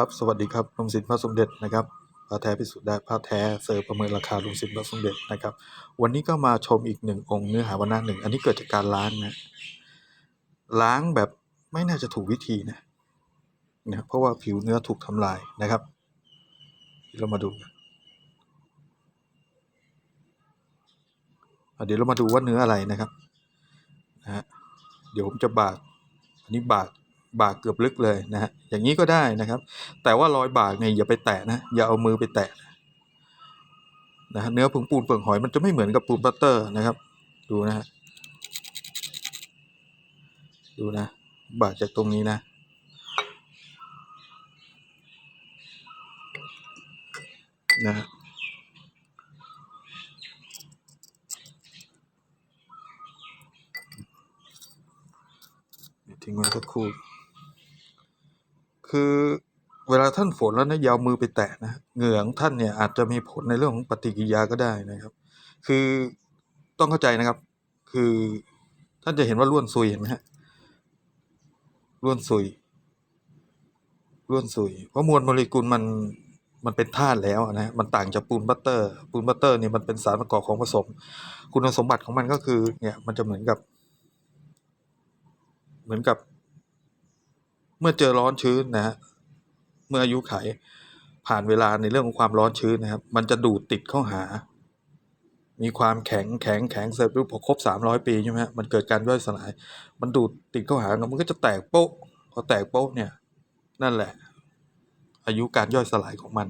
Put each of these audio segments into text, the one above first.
ครับสวัสดีครับลุงสินพระสมเด็จนะครับพระแท้พิสูจน์ได้พระแท้เซอร์ประเมินราคาลุงสินพระสมเด็จนะครับ วันนี้ก็มาชมอีกหนึ่งองค์เนื้อหาวันหน้าหนึ่งอันนี้เกิดจากการล้างนะล้างแบบไม่น่าจะถูกวิธีนะนะเพราะว่าผิวเนื้อถูกทำลายนะครับ เรามาดูเดี๋ยวเรามาดูว่าเนื้ออะไรนะครับนะฮะเดี๋ยวผมจะบากอันนี้บาก บากเกือบลึกเลยนะฮะอย่างนี้ก็ได้นะครับ แต่ว่ารอยบากเนี่ยอย่าไปแตะนะอย่าเอามือไปแตะนะเนื้อผงปูนเปลือกหอยมันจะไม่เหมือนกับปูนบัตเตอร์นะครับ ดูนะฮะดูนะ บากจากตรงนี้นะนะทิ้งไว้สักครู่ คือเวลาท่านฝนแล้วนะยาวมือไปแตะนะเหงื่อของท่านเนี่ยอาจจะมีผลในเรื่องของปฏิกิริยาก็ได้นะครับ คือต้องเข้าใจนะครับ คือท่านจะเห็นว่าล้วนซุยเห็นไหมฮะล้วนซุยล้วนซุย เพราะมวลโมเลกุลมันมันเป็นธาตุแล้วนะมันต่างจากปูนบัตเตอร์ ปูนบัตเตอร์เนี่ยมันเป็นสารประกอบของผสม คุณสมบัติของมันก็คือเนี่ยมันจะเหมือนกับ เหมือนกับ มื่อเจอร้อนชื้นนะฮะเมื่ออายุไขผ่านเวลาในเรื่องของความร้อนชื้นนะครับ มันจะดูดติดเข้าหา มีความแข็งแข็งแข็งเสร็จปุ๊บพอครบสามร้อยปีใช่ไหมฮะมันเกิดการย่อยสลาย มันดูดติดเข้าหามันก็จะแตกโป๊ะพอแตกโป๊ะเนี่ย นั่นแหละ อายุการย่อยสลายของมัน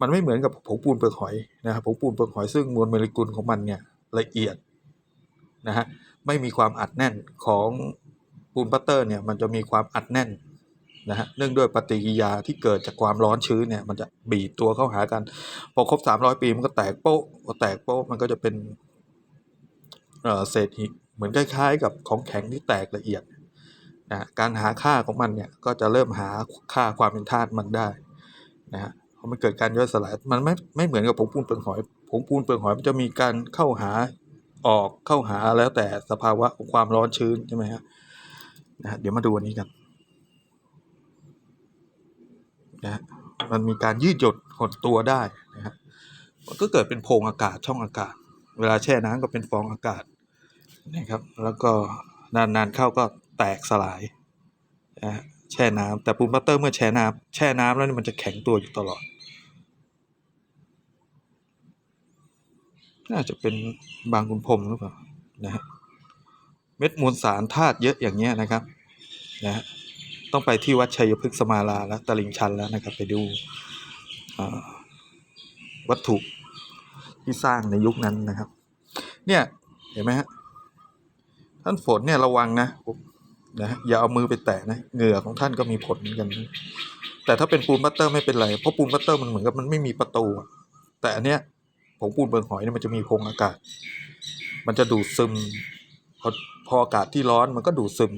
มันไม่เหมือนกับผงปูนเปลือกหอยนะครับผงปูนเปลือกหอยซึ่งมวลโมเลกุลของมันเนี่ยละเอียดนะฮะไม่มีความอัดแน่นของปูนบัตเตอร์เนี่ยมันจะมีความอัดแน่น นะฮะเนื่องด้วยปฏิกิริยาที่เกิดจากความร้อนชื้นเนี่ยมันจะบีบตัวเข้าหากัน พอครบสามร้อยปีมันก็แตกโป๊ะพอแตกโป๊ะมันก็จะเป็นเศษหินเหมือนคล้ายๆ กับของแข็งที่แตกละเอียดนะการหาค่าของมันเนี่ยก็จะเริ่มหาค่าความเป็นธาตุมันได้นะฮะพอมันเกิดการย่อยสลายมันไม่ไม่เหมือนกับผงปูนเปลือกหอยผงปูนเปลือกหอยมันจะมีการเข้าหาออกเข้าหาแล้วแต่สภาวะของความร้อนชื้นใช่ไหมฮะนะฮะเดี๋ยวมาดูอันนี้กัน นะมันมีการยืดหยดหดตัวได้นะฮะมันก็เกิดเป็นโพรงอากาศช่องอากาศ เวลาแช่น้ำก็เป็นฟองอากาศนะครับ แล้วก็นานๆเข้าก็แตกสลายนะแช่น้ำแต่ปูนบัตเตอร์เมื่อแช่น้ำแช่น้ำแล้วนี่มันจะแข็งตัวอยู่ตลอด น่าจะเป็นบางคุณพรมหรือเปล่านะฮะเม็ดมวลสารธาตุเยอะอย่างเงี้ยนะครับนะฮะ ต้องไปที่วัดชัยพฤกษ์สมาลาและตลิ่งชันแล้วนะครับ ไปดูวัตถุที่สร้างในยุคนั้นนะครับ เนี่ยเห็นไหมฮะท่านฝนเนี่ยระวังนะนะอย่าเอามือไปแตะนะเหงื่อของท่านก็มีผลเหมือนกัน แต่ถ้าเป็นปูนบัตเตอร์ไม่เป็นไร เพราะปูนบัตเตอร์มันเหมือนกับมันไม่มีประตู แต่อันเนี้ยผงปูนเปลือกหอยเนี่ยมันจะมีโพรงอากาศ มันจะดูดซึมพอพออากาศที่ร้อนมันก็ดูดซึม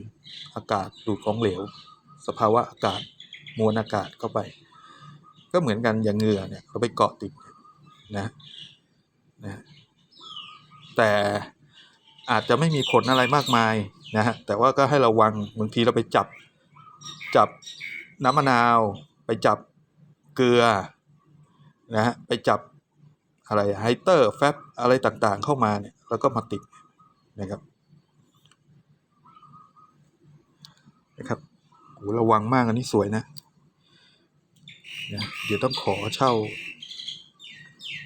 อากาศดูดของเหลว สภาวะอากาศมวลอากาศเข้าไป ก็เหมือนกันอย่างเหงื่อเนี่ยเขาไปเกาะติดนะนะแต่อาจจะไม่มีผลอะไรมากมายนะฮะแต่ว่าก็ให้ระวังบางทีเราไปจับจับน้ำมะนาว ไปจับเกลือนะฮะไปจับอะไรไฮเตอร์แฟบอะไรต่างๆเข้ามาเนี่ยแล้วก็มาติดนะครับนะครับ ระวังมากอันนี้สวยนะนะเดี๋ยวต้องขอเช่า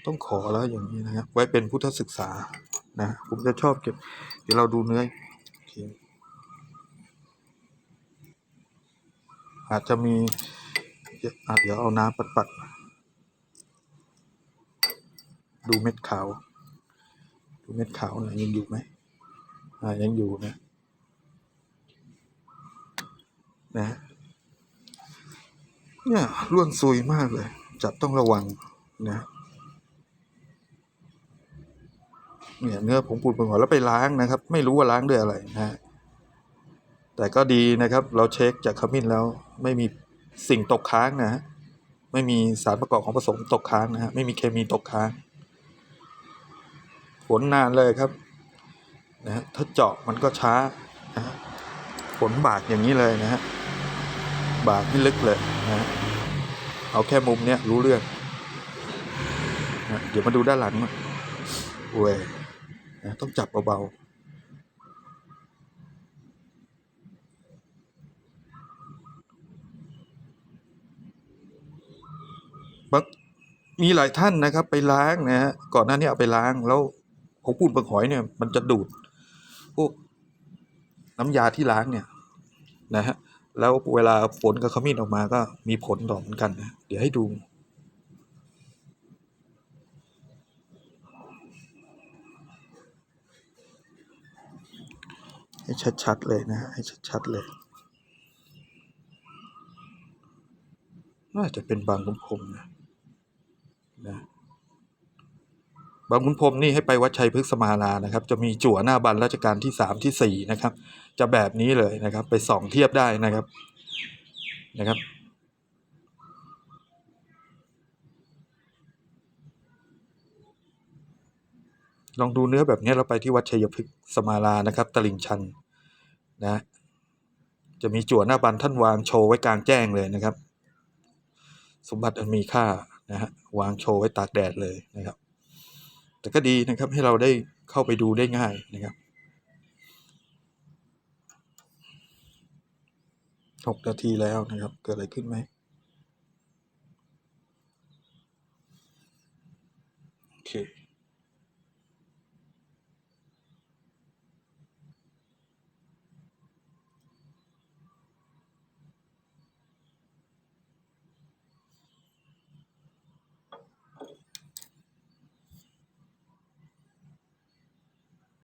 ต้องขอแล้วอย่างนี้นะครับไว้เป็นพุทธศึกษานะผมจะชอบเก็บ เดี๋ยวเราดูเนื้ออาจจะมีอะเดี๋ยวเอาน้ำปัดๆดูเม็ดขาว ดูเม็ดขาวหน่อยยังอยู่ไหมอ่ายังอยู่นะ นะ เนี่ยร่วนซุยมากเลย จับต้องระวังนะเนี่ยเนื้อผงปูนเปลือกหอยแล้วไปล้างนะครับ ไม่รู้ว่าล้างด้วยอะไรนะฮะแต่ก็ดีนะครับ เราเช็คจากขมิ้นแล้ว ไม่มีสิ่งตกค้างนะฮะไม่มีสารประกอบของผสมตกค้างนะฮะไม่มีเคมีตกค้างผลนานเลยครับนะฮะถ้าเจาะมันก็ช้านะฮะผลบากอย่างนี้เลยนะฮะ บากที่ลึกเลยนะเอาแค่มุมเนี้ยรู้เรื่องนะเดี๋ยวมาดูด้านหลังหน่อยโอ้ยนะต้องจับเบาๆบางมีหลายท่านนะครับ ไปล้างนะฮะก่อนหน้านี้เอาไปล้างแล้วของปูนปังหอยเนี่ยมันจะดูดพวกน้ำยาที่ล้างเนี่ยนะฮะ แล้วเวลาฝนกับขมิ้นออกมาก็มีผลต่อเหมือนกันนะเดี๋ยวให้ดู ให้ชัดๆเลยนะ ให้ชัดๆเลย น่าจะเป็นบางขุนพรหมนะนะ บางขุนพรมนี่ให้ไปวัดชัยพฤกษมาลานะครับ จะมีจั่วหน้าบันราชการที่สามที่สี่นะครับ จะแบบนี้เลยนะครับ ไปส่องเทียบได้นะครับนะครับลองดูเนื้อแบบนี้เราไปที่วัดชัยพฤกษ์สมาลานะครับ ตลิ่งชันนะ จะมีจั่วหน้าบันท่านวางโชว์ไว้กลางแจ้งเลยนะครับ สมบัติอันมีค่านะฮะวางโชว์ไว้ตากแดดเลยนะครับ แต่ก็ดีนะครับให้เราได้เข้าไปดูได้ง่ายนะครับหกนาทีแล้วนะครับ เกิดอะไรขึ้นไหม